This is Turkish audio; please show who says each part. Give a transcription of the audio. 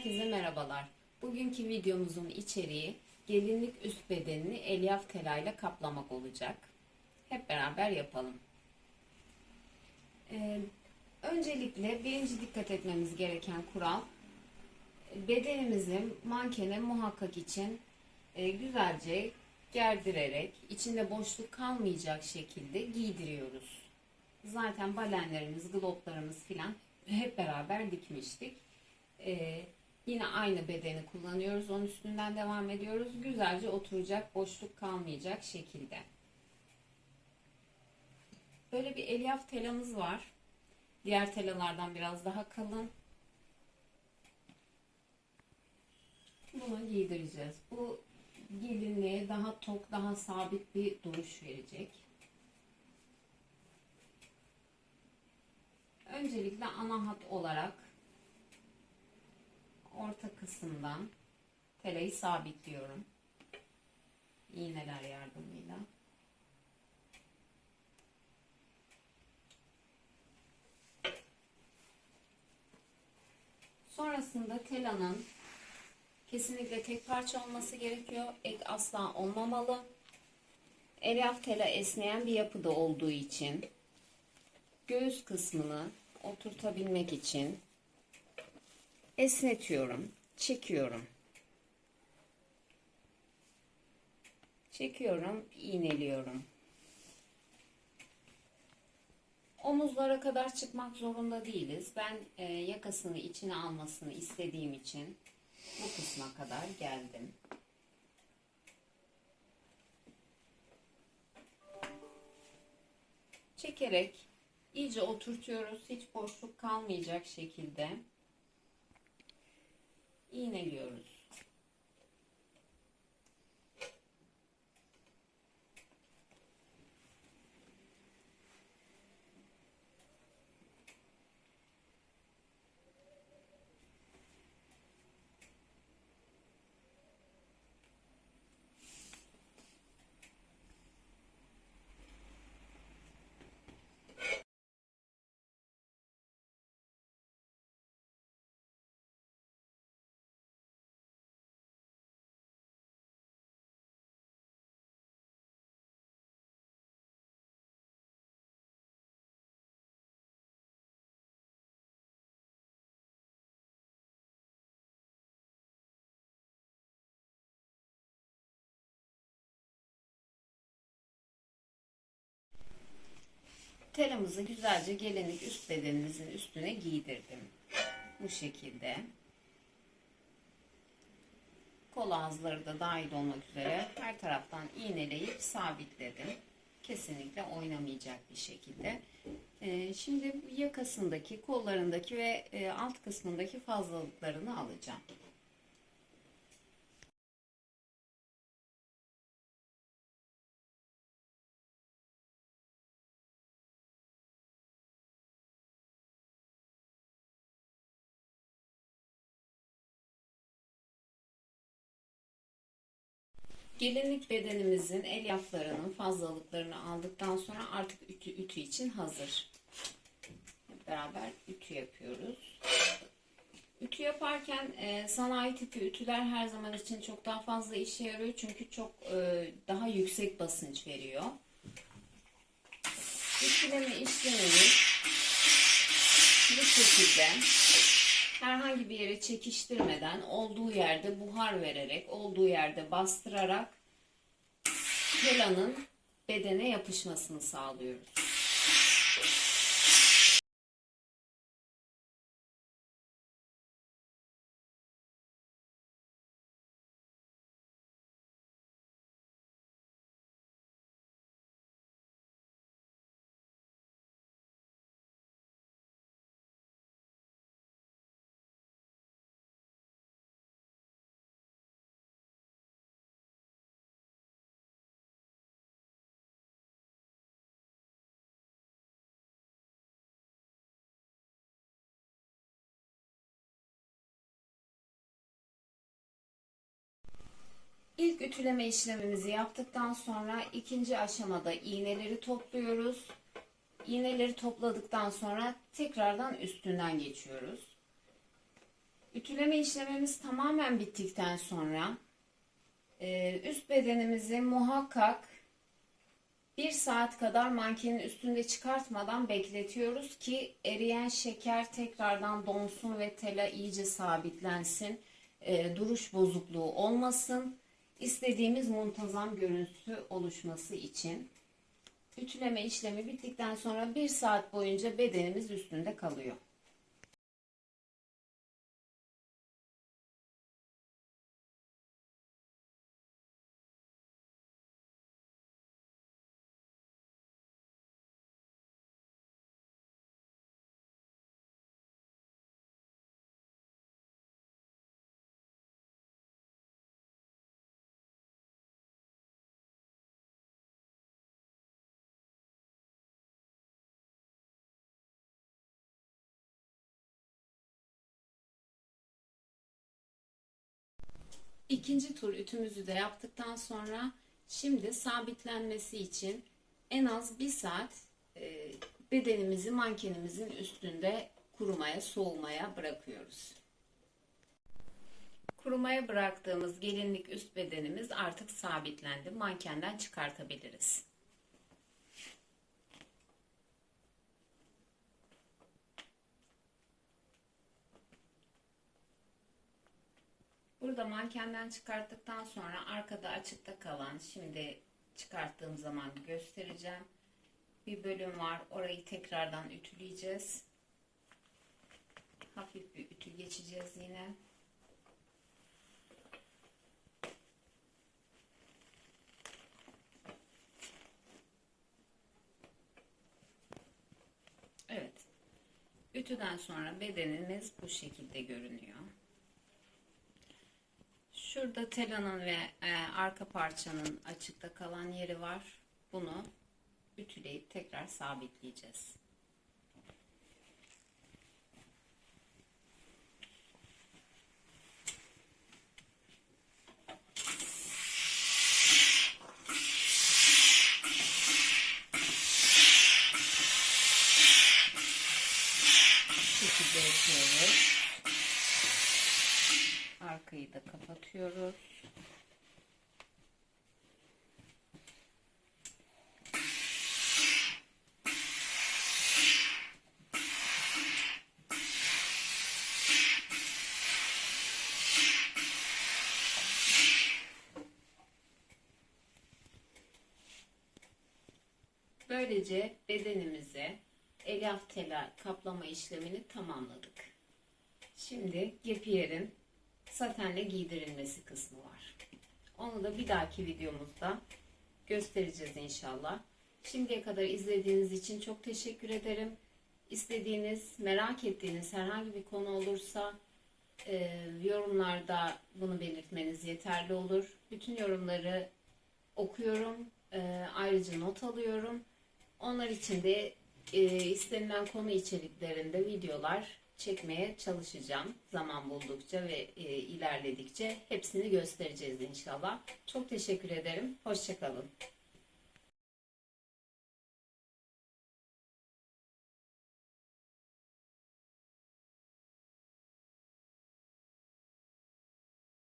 Speaker 1: Herkese merhabalar. Bugünkü videomuzun içeriği gelinlik üst bedenini elyaf telayla kaplamak olacak. Hep beraber yapalım. Ee, öncelikle birinci dikkat etmemiz gereken kural bedenimizi mankene muhakkak için e, güzelce gerdirerek içinde boşluk kalmayacak şekilde giydiriyoruz. Zaten balenlerimiz, gloplarımız filan hep beraber dikmiştik. Ee, yine aynı bedeni kullanıyoruz. Onun üstünden devam ediyoruz. Güzelce oturacak, boşluk kalmayacak şekilde. Böyle bir elyaf telamız var. Diğer telalardan biraz daha kalın. Bunu giydireceğiz. Bu gelinliğe daha tok, daha sabit bir duruş verecek. Öncelikle ana hat olarak orta kısımdan telayı sabitliyorum. İğneler yardımıyla. Sonrasında telanın kesinlikle tek parça olması gerekiyor. Ek asla olmamalı. Elyaf tela esneyen bir yapıda olduğu için göğüs kısmını oturtabilmek için esnetiyorum, çekiyorum. Çekiyorum, iğneliyorum. Omuzlara kadar çıkmak zorunda değiliz. Ben e, yakasını içine almasını istediğim için bu kısma kadar geldim. Çekerek iyice oturtuyoruz. Hiç boşluk kalmayacak şekilde iğneliyoruz. Telamızı güzelce gelinlik üst bedenimizin üstüne giydirdim. Bu şekilde. Kol ağızları da dahil olmak üzere her taraftan iğneleyip sabitledim. Kesinlikle oynamayacak bir şekilde. Ee, şimdi yakasındaki, kollarındaki ve e, alt kısmındaki fazlalıklarını alacağım. Gelinlik bedenimizin elyaflarının fazlalıklarını aldıktan sonra artık ütü, ütü için hazır. Hep beraber ütü yapıyoruz. Ütü yaparken e, sanayi tipi ütüler her zaman için çok daha fazla işe yarıyor. Çünkü çok e, daha yüksek basınç veriyor. Ütüleme işlemimiz bu şekilde herhangi bir yere çekiştirmeden olduğu yerde buhar vererek, olduğu yerde bastırarak telanın bedene yapışmasını sağlıyoruz. İlk ütüleme işlemimizi yaptıktan sonra ikinci aşamada iğneleri topluyoruz. İğneleri topladıktan sonra tekrardan üstünden geçiyoruz. Ütüleme işlemimiz tamamen bittikten sonra e, üst bedenimizi muhakkak bir saat kadar mankenin üstünde çıkartmadan bekletiyoruz ki eriyen şeker tekrardan donsun ve tela iyice sabitlensin. E, duruş bozukluğu olmasın. İstediğimiz muntazam görüntü oluşması için. Ütüleme işlemi bittikten sonra bir saat boyunca bedenimiz üstünde kalıyor. İkinci tur ütümüzü de yaptıktan sonra şimdi sabitlenmesi için en az bir saat e, bedenimizi mankenimizin üstünde kurumaya, soğumaya bırakıyoruz. Kurumaya bıraktığımız gelinlik üst bedenimiz artık sabitlendi. Mankenden çıkartabiliriz. Burada mankenden çıkarttıktan sonra arkada açıkta kalan şimdi çıkarttığım zaman göstereceğim. Bir bölüm var. Orayı tekrardan ütüleyeceğiz. Hafif bir ütü geçeceğiz yine. Evet. Ütüden sonra bedenimiz bu şekilde görünüyor. Şurada telanın ve e, arka parçanın açıkta kalan yeri var. Bunu ütüleyip tekrar sabitleyeceğiz. Bu şekilde. Arkayı da kapatıyoruz. Böylece bedenimize elyaf tela kaplama işlemini tamamladık. Şimdi gepyerin satenle giydirilmesi kısmı var. Onu da bir dahaki videomuzda göstereceğiz inşallah. Şimdiye kadar izlediğiniz için çok teşekkür ederim. İstediğiniz, merak ettiğiniz herhangi bir konu olursa e, yorumlarda bunu belirtmeniz yeterli olur. Bütün yorumları okuyorum. E, ayrıca not alıyorum. Onlar için de e, istenilen konu içeriklerinde videolar çekmeye çalışacağım. Zaman buldukça ve e, ilerledikçe hepsini göstereceğiz inşallah. Çok teşekkür ederim. Hoşçakalın.